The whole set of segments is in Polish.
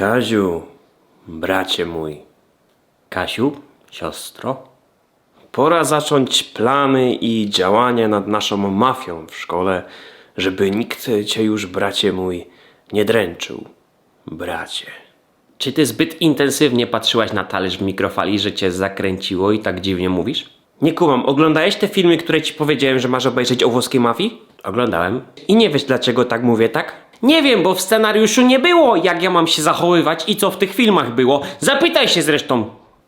Kaziu, bracie mój. Kasiu, siostro. Pora zacząć plany i działania nad naszą mafią w szkole, żeby nikt cię już, bracie mój, nie dręczył. Bracie. Czy ty zbyt intensywnie patrzyłaś na talerz w mikrofali, że cię zakręciło i tak dziwnie mówisz? Nie kumam, oglądałeś te filmy, które ci powiedziałem, że masz obejrzeć o włoskiej mafii? Oglądałem. I nie wiesz dlaczego tak mówię, tak? Nie wiem, bo w scenariuszu nie było, jak ja mam się zachowywać i co w tych filmach było. Zapytaj się zresztą.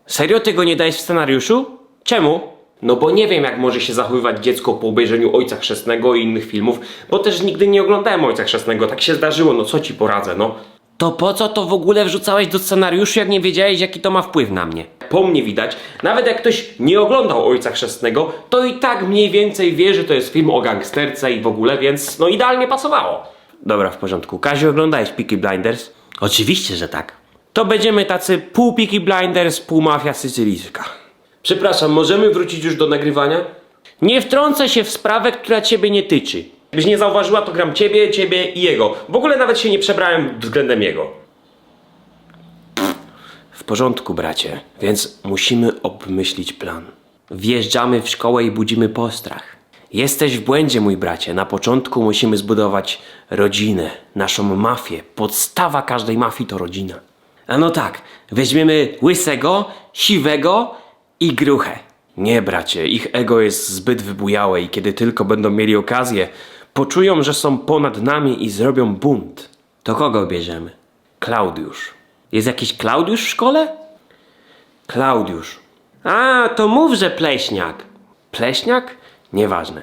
Serio tego nie dajesz w scenariuszu? Czemu? No bo nie wiem, jak może się zachowywać dziecko po obejrzeniu Ojca Chrzestnego i innych filmów, bo też nigdy nie oglądałem Ojca Chrzestnego, tak się zdarzyło, no co ci poradzę, no. To po co to w ogóle wrzucałeś do scenariuszu, jak nie wiedziałeś, jaki to ma wpływ na mnie? Po mnie widać, nawet jak ktoś nie oglądał Ojca Chrzestnego, to i tak mniej więcej wie, że to jest film o gangsterce i w ogóle, więc no idealnie pasowało. Dobra, w porządku. Kaziu, oglądałeś Peaky Blinders? Oczywiście, że tak. To będziemy tacy pół Peaky Blinders, pół mafia sycylijska. Przepraszam, możemy wrócić już do nagrywania? Nie wtrącę się w sprawę, która ciebie nie tyczy. Byś nie zauważyła, to gram ciebie, ciebie i jego. W ogóle nawet się nie przebrałem względem jego. W porządku, bracie, więc musimy obmyślić plan. Wjeżdżamy w szkołę i budzimy postrach. Jesteś w błędzie, mój bracie. Na początku musimy zbudować rodzinę, naszą mafię. Podstawa każdej mafii to rodzina. A no tak, weźmiemy łysego, siwego i gruchę. Nie, bracie, ich ego jest zbyt wybujałe i kiedy tylko będą mieli okazję, poczują, że są ponad nami i zrobią bunt. To kogo bierzemy? Klaudiusz. Jest jakiś Klaudiusz w szkole? Klaudiusz. A, to mów, że pleśniak. Pleśniak? Nieważne.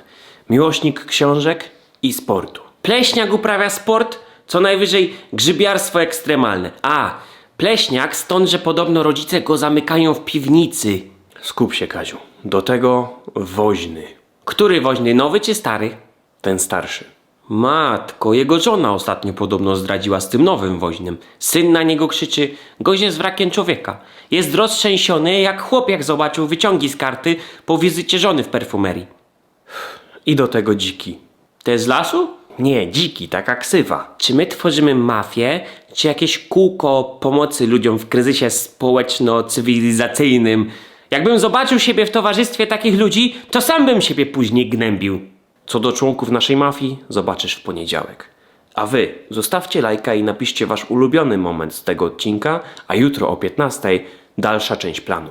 Miłośnik książek i sportu. Pleśniak uprawia sport, co najwyżej grzybiarstwo ekstremalne. A, pleśniak stąd, że podobno rodzice go zamykają w piwnicy. Skup się, Kaziu. Do tego woźny. Który woźny, nowy czy stary? Ten starszy. Matko, jego żona ostatnio podobno zdradziła z tym nowym woźnym. Syn na niego krzyczy, gość jest wrakiem człowieka. Jest roztrzęsiony, jak chłop jak zobaczył wyciągi z karty po wizycie żony w perfumerii. I do tego dziki. To jest z lasu? Nie, dziki, taka ksywa. Czy my tworzymy mafię, czy jakieś kółko pomocy ludziom w kryzysie społeczno-cywilizacyjnym? Jakbym zobaczył siebie w towarzystwie takich ludzi, to sam bym siebie później gnębił. Co do członków naszej mafii, zobaczysz w poniedziałek. A wy zostawcie lajka i napiszcie wasz ulubiony moment z tego odcinka, a jutro o 15 dalsza część planu.